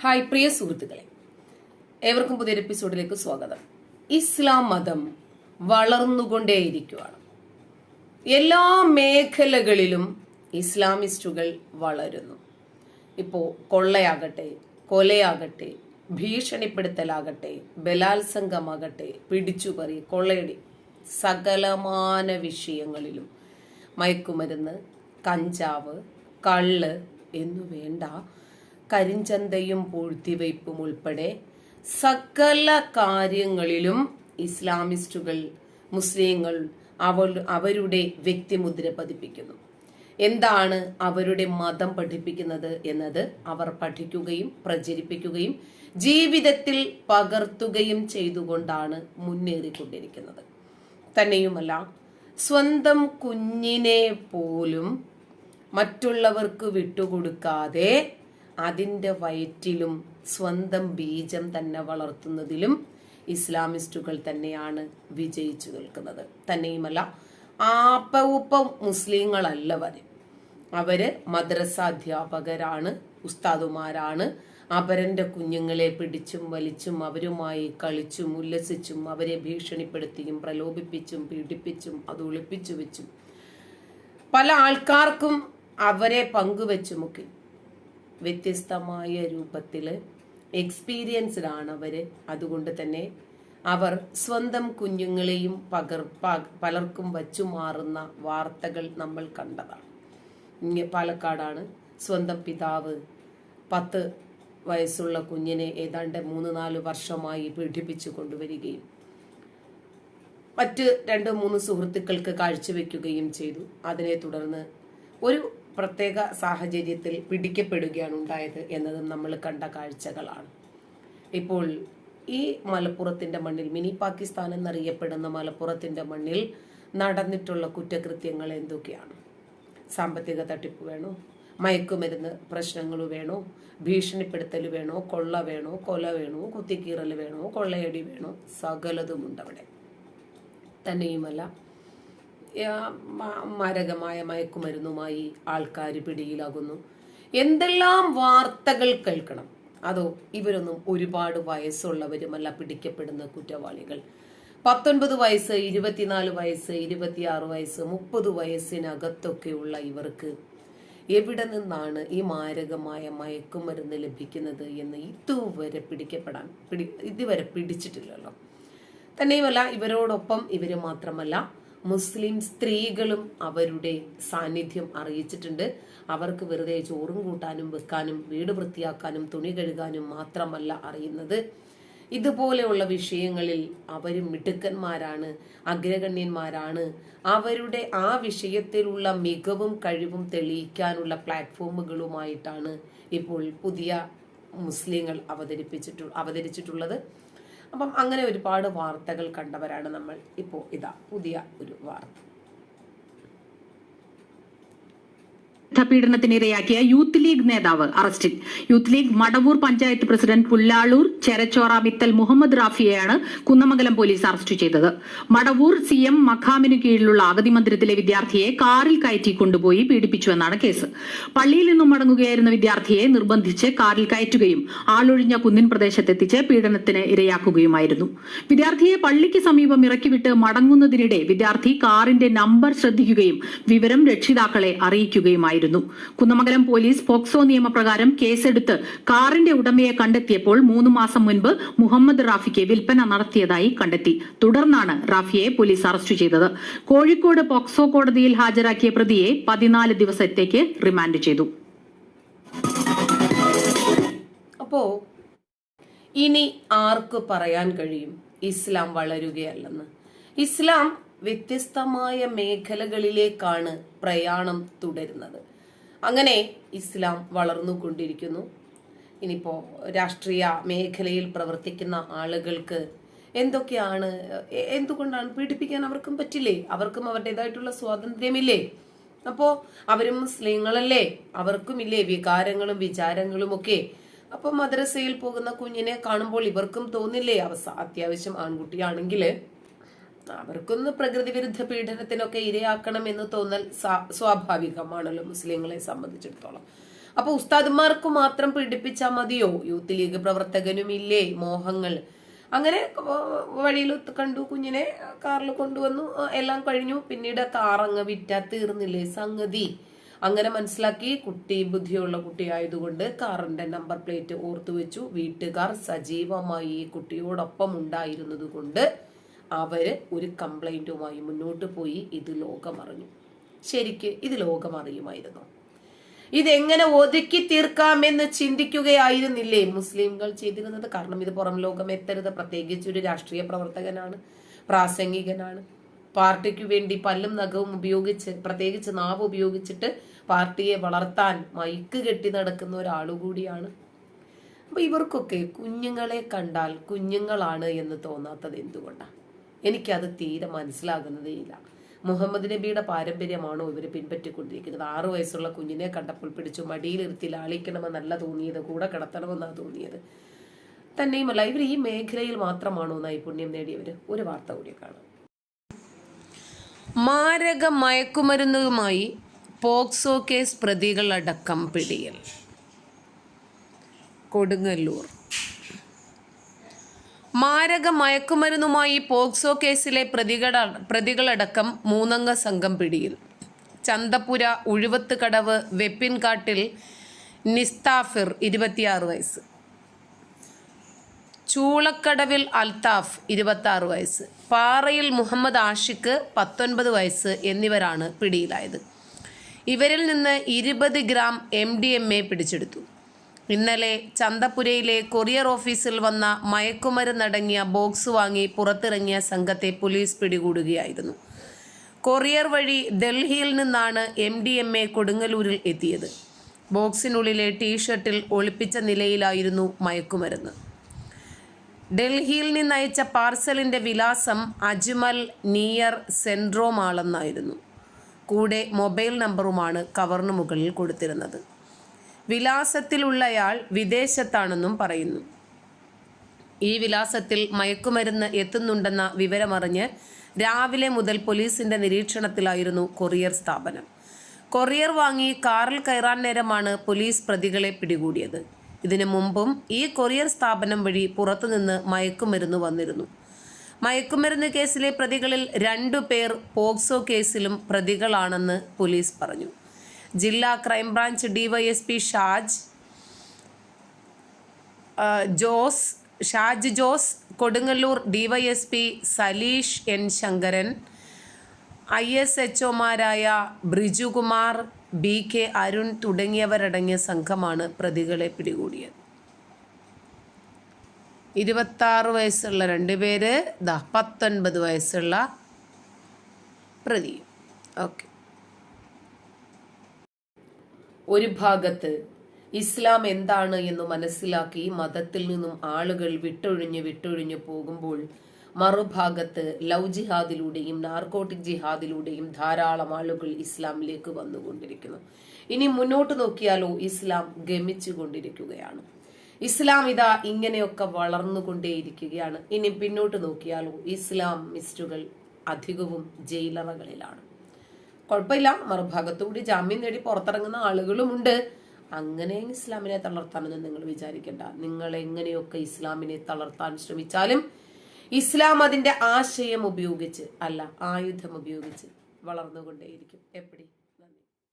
Hi പ്രിയ സുഹൃത്തുക്കളെ. ഏവർക്കും പുതിയൊരു എപ്പിസോഡിലേക്ക് സ്വാഗതം. ഇസ്ലാം മതം വളർന്നുകൊണ്ടേയിരിക്കുകയാണ് എല്ലാ മേഖലകളിലും ഇസ്ലാമിസ്റ്റുകൾ വളരുന്നു. ഇപ്പോൾ കൊള്ളയാകട്ടെ കൊലയാകട്ടെ ഭീഷണിപ്പെടുത്തലാകട്ടെ ബലാത്സംഗമാകട്ടെ പിടിച്ചുപറി കൊള്ളയടി സകലമാന വിഷയങ്ങളിലും മയക്കുമരുന്ന് കഞ്ചാവ് കള്ള് എന്നു വേണ്ട കരിഞ്ചന്തയും പൂഴ്ത്തിവയ്പും ഉൾപ്പെടെ സകല കാര്യങ്ങളിലും ഇസ്ലാമിസ്റ്റുകൾ മുസ്ലിങ്ങൾ അവ അവരുടെ വ്യക്തിമുദ്ര പതിപ്പിക്കുന്നു. എന്താണ് അവരുടെ മതം പഠിപ്പിക്കുന്നത് എന്നത് അവർ പഠിക്കുകയും പ്രചരിപ്പിക്കുകയും ജീവിതത്തിൽ പകർത്തുകയും ചെയ്തുകൊണ്ടാണ് മുന്നേറിക്കൊണ്ടിരിക്കുന്നത്. തന്നെയുമല്ല സ്വന്തം കുഞ്ഞിനെ പോലും മറ്റുള്ളവർക്ക് വിട്ടുകൊടുക്കാതെ അതിന്റെ വയറ്റിലും സ്വന്തം ബീജം തന്നെ വളർത്തുന്നതിലും ഇസ്ലാമിസ്റ്റുകൾ തന്നെയാണ് വിജയിച്ചു നിൽക്കുന്നത്. തന്നെയുമല്ല ആപ്പവുപ്പം മുസ്ലിങ്ങളല്ല വരെ. അവർ മദ്രസ അധ്യാപകരാണ് ഉസ്താദുമാരാണ്. അപരന്റെ കുഞ്ഞുങ്ങളെ പിടിച്ചും വലിച്ചും അവരുമായി കളിച്ചും ഉല്ലസിച്ചും അവരെ ഭീഷണിപ്പെടുത്തിയും പ്രലോഭിപ്പിച്ചും പീഡിപ്പിച്ചും അത് ഒളിപ്പിച്ചു വെച്ചും പല ആൾക്കാർക്കും അവരെ പങ്കുവെച്ചുമൊക്കെ വ്യത്യസ്തമായ രൂപത്തിൽ എക്സ്പീരിയൻസ്ഡ് ആണ് അവർ അതുകൊണ്ട് തന്നെ അവർ സ്വന്തം കുഞ്ഞുങ്ങളെയും പകർ പലർക്കും വച്ചു മാറുന്ന വാർത്തകൾ നമ്മൾ കണ്ടതാണ്. ഇങ്ങനെ പാലക്കാടാണ്. സ്വന്തം പിതാവ് പത്ത് വയസ്സുള്ള കുഞ്ഞിനെ ഏതാണ്ട് മൂന്ന് നാല് വർഷമായി പീഡിപ്പിച്ചു കൊണ്ടുവരികയും മറ്റ് രണ്ട് മൂന്ന് സുഹൃത്തുക്കൾക്ക് കാഴ്ചവെക്കുകയും ചെയ്തു. അതിനെ തുടർന്ന് ഒരു പ്രത്യേക സാഹചര്യത്തിൽ പിടിക്കപ്പെടുകയാണ് ഉണ്ടായത് എന്നതും നമ്മൾ കണ്ട കാഴ്ചകളാണ്. ഇപ്പോൾ ഈ മലപ്പുറത്തിന്റെ മണ്ണിൽ മിനി പാകിസ്ഥാൻ എന്നറിയപ്പെടുന്ന മലപ്പുറത്തിന്റെ മണ്ണിൽ നടന്നിട്ടുള്ള കുറ്റകൃത്യങ്ങൾ എന്തൊക്കെയാണ്? സാമ്പത്തിക തട്ടിപ്പ് വേണോ? മയക്കുമരുന്ന് പ്രശ്നങ്ങൾ വേണോ? ഭീഷണിപ്പെടുത്തൽ വേണോ? കൊള്ള വേണോ? കൊല വേണോ? കുത്തിക്കീറൽ വേണോ? കൊള്ളയടി വേണോ? സകലതുമുണ്ട് അവിടെ. തന്നെയുമല്ല മാരകമായ മയക്കുമരുന്നുമായി ആൾക്കാർ പിടിയിലാകുന്നു. എന്തെല്ലാം വാർത്തകൾ കേൾക്കണം? അതോ ഇവരൊന്നും ഒരുപാട് വയസ്സുള്ളവരുമല്ല പിടിക്കപ്പെടുന്ന കുറ്റവാളികൾ. പത്തൊൻപത് വയസ്സ് ഇരുപത്തിനാല് വയസ്സ് ഇരുപത്തിയാറ് വയസ്സ് മുപ്പത് വയസ്സിനകത്തൊക്കെയുള്ള ഇവർക്ക് എവിടെ നിന്നാണ് ഈ മാരകമായ മയക്കുമരുന്ന് ലഭിക്കുന്നത് എന്ന് ഇതുവരെ പിടിക്കപ്പെടാൻ പിടി ഇതുവരെ പിടിച്ചിട്ടില്ലല്ലോ. തന്നെയുമല്ല ഇവരോടൊപ്പം ഇവർ മാത്രമല്ല മുസ്ലിം സ്ത്രീകളും അവരുടെ സാന്നിധ്യം അറിയിച്ചിട്ടുണ്ട്. അവർക്ക് വെറുതെ ചോറും കൂട്ടാനും വെക്കാനും വീട് വൃത്തിയാക്കാനും തുണി കഴുകാനും മാത്രമല്ല അറിയുന്നത്. ഇതുപോലെയുള്ള വിഷയങ്ങളിൽ അവരും മിടുക്കന്മാരാണ് അഗ്രഗണ്യന്മാരാണ്. അവരുടെ ആ വിഷയത്തിലുള്ള മികവും കഴിവും തെളിയിക്കാനുള്ള പ്ലാറ്റ്ഫോമുകളുമായിട്ടാണ് ഇപ്പോൾ പുതിയ മുസ്ലിങ്ങൾ അവതരിപ്പിച്ചിട്ടു അവതരിച്ചിട്ടുള്ളത്. അപ്പം അങ്ങനെ ഒരുപാട് വാർത്തകൾ കണ്ടവരാണ് നമ്മൾ. ഇപ്പോൾ ഇതാ പുതിയ ഒരു വാർത്ത. പീഡനത്തിനിരയാക്കിയ യൂത്ത് ലീഗ് നേതാവ് അറസ്റ്റിൽ. Youth league Madavoor panchayat president Pullalur Cherachora Mithal Muhammad റാഫിയെയാണ് Kunnamangalam police arrest ചെയ്തത്. മടവൂർ സി എം മഖാമിനു കീഴിലുള്ള അഗതി മന്ദിരത്തിലെ വിദ്യാർത്ഥിയെ കാറിൽ കയറ്റി കൊണ്ടുപോയി പീഡിപ്പിച്ചുവെന്നാണ് കേസ്. പള്ളിയിൽ നിന്നും മടങ്ങുകയായിരുന്ന വിദ്യാർത്ഥിയെ നിർബന്ധിച്ച് കാറിൽ കയറ്റുകയും ആളൊഴിഞ്ഞ കുന്നിൻ പ്രദേശത്തെത്തിച്ച് പീഡനത്തിന് ഇരയാക്കുകയുമായിരുന്നു. വിദ്യാർത്ഥിയെ പള്ളിക്ക് സമീപം ഇറക്കിവിട്ട് മടങ്ങുന്നതിനിടെ വിദ്യാർത്ഥി കാറിന്റെ നമ്പർ ശ്രദ്ധിക്കുകയും വിവരം രക്ഷിതാക്കളെ അറിയിക്കുകയുമായിരുന്നു. കുന്നമംഗലം പോലീസ് പോക്സോ നിയമപ്രകാരം കേസെടുത്ത് കാറിന്റെ ഉടമയെ കണ്ടെത്തിയപ്പോൾ മൂന്ന് മാസം മുൻപ് മുഹമ്മദ് റാഫിക്ക് വിൽപ്പന നടത്തിയതായി കണ്ടെത്തി. തുടർന്നാണ് റാഫിയെ പോലീസ് അറസ്റ്റ് ചെയ്തത്. കോഴിക്കോട് പോക്സോ കോടതിയിൽ ഹാജരാക്കിയ പ്രതിയെ പതിനാല് ദിവസത്തേക്ക് റിമാൻഡ് ചെയ്തു. ഇനി ആർക്ക് പറയാൻ കഴിയും? ഇസ്ലാം വളരുകയല്ലെന്ന്. ഇസ്ലാം വ്യത്യസ്തമായ മേഖലകളിലേക്കാണ് പ്രയാണം തുടരുന്നത്. അങ്ങനെ ഇസ്ലാം വളർന്നുകൊണ്ടിരിക്കുന്നു. ഇനിയിപ്പോൾ രാഷ്ട്രീയ മേഖലയിൽ പ്രവർത്തിക്കുന്ന ആളുകൾക്ക് എന്തൊക്കെയാണ് എന്തുകൊണ്ടാണ് പീഡിപ്പിക്കാൻ അവർക്കും പറ്റില്ലേ? അവർക്കും അവരുടേതായിട്ടുള്ള സ്വാതന്ത്ര്യമില്ലേ? അപ്പോ അവരും മുസ്ലിങ്ങളല്ലേ? അവർക്കും ഇല്ലേ വികാരങ്ങളും വിചാരങ്ങളും ഒക്കെ? അപ്പൊ മദ്രസയിൽ പോകുന്ന കുഞ്ഞിനെ കാണുമ്പോൾ ഇവർക്കും തോന്നില്ലേ? അവസ അത്യാവശ്യം ആൺകുട്ടിയാണെങ്കിൽ അവർക്കൊന്ന് പ്രകൃതി വിരുദ്ധ പീഡനത്തിനൊക്കെ ഇരയാക്കണം എന്ന് തോന്നൽ സ്വാഭാവികമാണല്ലോ മുസ്ലിങ്ങളെ സംബന്ധിച്ചിടത്തോളം. അപ്പൊ ഉസ്താദുമാർക്ക് മാത്രം പീഡിപ്പിച്ചാൽ മതിയോ? യൂത്ത് ലീഗ് പ്രവർത്തകനും ഇല്ലേ മോഹങ്ങൾ. അങ്ങനെ വഴിയിൽ കണ്ടു കുഞ്ഞിനെ കാറിൽ കൊണ്ടുവന്നു എല്ലാം കഴിഞ്ഞു. പിന്നീട് കാറങ്ങ് വിറ്റാ തീർന്നില്ലേ സംഗതി? അങ്ങനെ മനസ്സിലാക്കി കുട്ടി ബുദ്ധിയുള്ള കുട്ടിയായതുകൊണ്ട് കാറിന്റെ നമ്പർ പ്ലേറ്റ് ഓർത്തു വെച്ചു വീട്ടുകാർ സജീവമായി കുട്ടിയോടൊപ്പം ഉണ്ടായിരുന്നത് കൊണ്ട് അവർ ഒരു കംപ്ലൈന്റുമായി മുന്നോട്ട് പോയി ഇത് ലോകമറിഞ്ഞു. ശരിക്ക് ഇത് ലോകമറിയുമായിരുന്നു. ഇതെങ്ങനെ ഒതുക്കി തീർക്കാമെന്ന് ചിന്തിക്കുകയായിരുന്നില്ലേ? മുസ്ലിംകൾ ചെയ്തിരുന്നത് കാരണം ഇത് പുറം ലോകം എത്തരുത് പ്രത്യേകിച്ച് ഒരു രാഷ്ട്രീയ പ്രവർത്തകനാണ് പ്രാസംഗികനാണ്. പാർട്ടിക്ക് വേണ്ടി പല്ലും നഖവും ഉപയോഗിച്ച് പ്രത്യേകിച്ച് നാവ് ഉപയോഗിച്ചിട്ട് പാർട്ടിയെ വളർത്താൻ മൈക്ക് കെട്ടി നടക്കുന്ന ഒരാളു കൂടിയാണ്. അപ്പൊ ഇവർക്കൊക്കെ കുഞ്ഞുങ്ങളെ കണ്ടാൽ കുഞ്ഞുങ്ങളാണ് എന്ന് തോന്നാത്തത് എന്തുകൊണ്ടാണ് എനിക്കത് തീരെ മനസ്സിലാകുന്നതേയില്ല മുഹമ്മദ് നബിയുടെ പാരമ്പര്യമാണോ ഇവർ പിൻപറ്റിക്കൊണ്ടിരിക്കുന്നത്? ആറു വയസ്സുള്ള കുഞ്ഞിനെ കണ്ടപ്പോൾ പിടിച്ചു മടിയിലിരുത്തി ലാളിക്കണമെന്നല്ല തോന്നിയത് കൂടെ കിടത്തണമെന്നാണ് തോന്നിയത്. തന്നെയുമല്ല ഇവർ ഈ മേഖലയിൽ മാത്രമാണോ നൈപുണ്യം നേടിയവർ ഒരു വാർത്ത കൂടി കാണാം. മാരക മയക്കുമരുന്നുമായി പോക്സോ കേസ് പ്രതികളടക്കം പിടിയിൽ. കൊടുങ്ങല്ലൂർ. മാരക മയക്കുമരുന്നുമായി പോക്സോ കേസിലെ പ്രതികട പ്രതികളടക്കം മൂന്നംഗ സംഘം പിടിയിൽ. ചന്തപുര ഉഴുവത്ത് കടവ് വെപ്പിൻകാട്ടിൽ നിസ്താഫിർ ഇരുപത്തിയാറ് വയസ്സ്. ചൂളക്കടവിൽ അൽത്താഫ് ഇരുപത്താറ് വയസ്സ്. പാറയിൽ മുഹമ്മദ് ആഷിഖ് പത്തൊൻപത് വയസ്സ് എന്നിവരാണ് പിടിയിലായത്. ഇവരിൽ നിന്ന് ഇരുപത് gram M D M A പിടിച്ചെടുത്തു. ഇന്നലെ ചന്തപുരയിലെ കൊറിയർ ഓഫീസിൽ വന്ന മയക്കുമരുന്നടങ്ങിയ ബോക്സ് വാങ്ങി പുറത്തിറങ്ങിയ സംഘത്തെ പോലീസ് പിടികൂടുകയായിരുന്നു. കൊറിയർ വഴി ഡൽഹിയിൽ നിന്നാണ് എം ഡി എം എ കൊടുങ്ങല്ലൂരിൽ എത്തിയത്. ബോക്സിനുള്ളിലെ ടീഷർട്ടിൽ ഒളിപ്പിച്ച നിലയിലായിരുന്നു മയക്കുമരുന്ന്. ഡൽഹിയിൽ നിന്നയച്ച പാർസലിന്റെ വിലാസം അജ്മൽ നിയർ സെൻട്രോമാളെന്നായിരുന്നു. കൂടെ മൊബൈൽ നമ്പറുമാണ് കവറിന് മുകളിൽ കൊടുത്തിരുന്നത്. വിലാസത്തിലുള്ളയാൾ വിദേശത്താണെന്നും പറയുന്നു. ഈ വിലാസത്തിൽ മയക്കുമരുന്ന് എത്തുന്നുണ്ടെന്ന വിവരമറിഞ്ഞ് രാവിലെ മുതൽ പോലീസിന്റെ നിരീക്ഷണത്തിലായിരുന്നു കൊറിയർ സ്ഥാപനം. കൊറിയർ വാങ്ങി കാറിൽ കയറാൻ നേരമാണ് പോലീസ് പ്രതികളെ പിടികൂടിയത്. ഇതിനു മുമ്പും ഈ കൊറിയർ സ്ഥാപനം വഴി പുറത്തുനിന്ന് മയക്കുമരുന്ന് വന്നിരുന്നു. മയക്കുമരുന്ന് കേസിലെ പ്രതികളിൽ രണ്ടു പേർ പോക്സോ കേസിലും പ്രതികളാണെന്ന് പോലീസ് പറഞ്ഞു. ജില്ലാ crime branch DYSP Shaj Jose Shaj Jose Kodungallur DYSP Saleesh N Shankaran I S H ഒമാരായ Brijukumar B K Arun തുടങ്ങിയവരടങ്ങിയ സംഘമാണ് പ്രതികളെ പിടികൂടിയത്. ഇരുപത്താറ് വയസ്സുള്ള രണ്ട് പേര് ദാ പത്തൊൻപത് വയസ്സുള്ള പ്രതി ഓക്കെ. ഒരു ഭാഗത്ത് ഇസ്ലാം എന്താണ് എന്ന് മനസ്സിലാക്കി മതത്തിൽ നിന്നും ആളുകൾ വിട്ടൊഴിഞ്ഞ് വിട്ടൊഴിഞ്ഞ് പോകുമ്പോൾ മറുഭാഗത്ത് ലവ് ജിഹാദിലൂടെയും നാർക്കോട്ടിക് ജിഹാദിലൂടെയും ധാരാളം ആളുകൾ ഇസ്ലാമിലേക്ക് വന്നുകൊണ്ടിരിക്കുന്നു. ഇനി മുന്നോട്ട് നോക്കിയാലോ ഇസ്ലാം ഗമിച്ചു കൊണ്ടിരിക്കുകയാണ്. ഇസ്ലാം ഇതാ ഇങ്ങനെയൊക്കെ വളർന്നുകൊണ്ടേയിരിക്കുകയാണ് ഇനി പിന്നോട്ട് നോക്കിയാലോ ഇസ്ലാം മിസ്റ്റുകൾ അധികവും ജയിലറകളിലാണ്. കുഴപ്പമില്ല. മറുഭാഗത്തുകൂടി ജാമ്യം നേടി പുറത്തിറങ്ങുന്ന ആളുകളുമുണ്ട്. അങ്ങനെ ഇസ്ലാമിനെ തളർത്താനൊന്നും നിങ്ങൾ വിചാരിക്കേണ്ട. നിങ്ങൾ എങ്ങനെയൊക്കെ ഇസ്ലാമിനെ തളർത്താൻ ശ്രമിച്ചാലും ഇസ്ലാം അതിന്റെ ആശയം ഉപയോഗിച്ച് അല്ല ആയുധം ഉപയോഗിച്ച് വളർന്നുകൊണ്ടേയിരിക്കും. എപ്പടി?